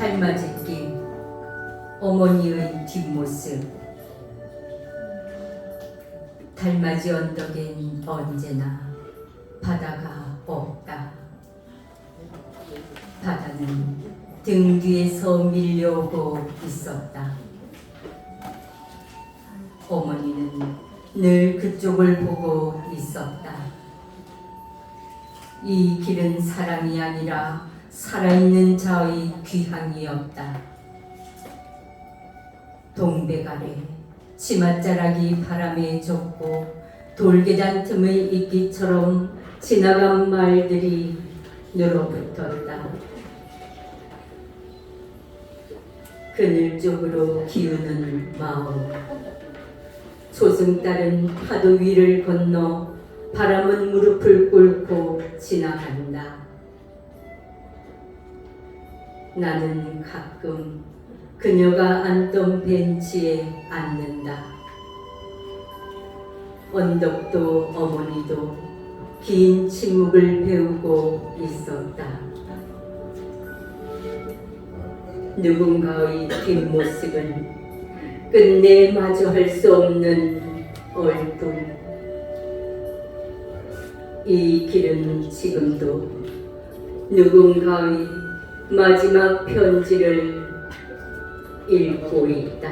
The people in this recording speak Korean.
달맞이길 어머니의 뒷모습 달맞이 언덕엔 언제나 바다가 없다. 바다는 등 뒤에서 밀려오고 있었다. 어머니는 늘 그쪽을 보고 있었다. 이 길은 사람이 아니라 살아있는 자의 귀향이었다. 동백 아래 치맛자락이 바람에 젖고 돌계단 틈의 이끼처럼 지나간 말들이 늘어붙었다. 그늘 쪽으로 기우는 마음. 조승달은 파도 위를 건너 바람은 무릎을 꿇고 지나간다. 나는 가끔 그녀가 앉던 벤치에 앉는다. 언덕도 어머니도 긴 침묵을 배우고 있었다. 누군가의 뒷모습은 끝내 마주할 수 없는 얼굴. 이 길은 지금도 누군가의 마지막 편지를 읽고 있다.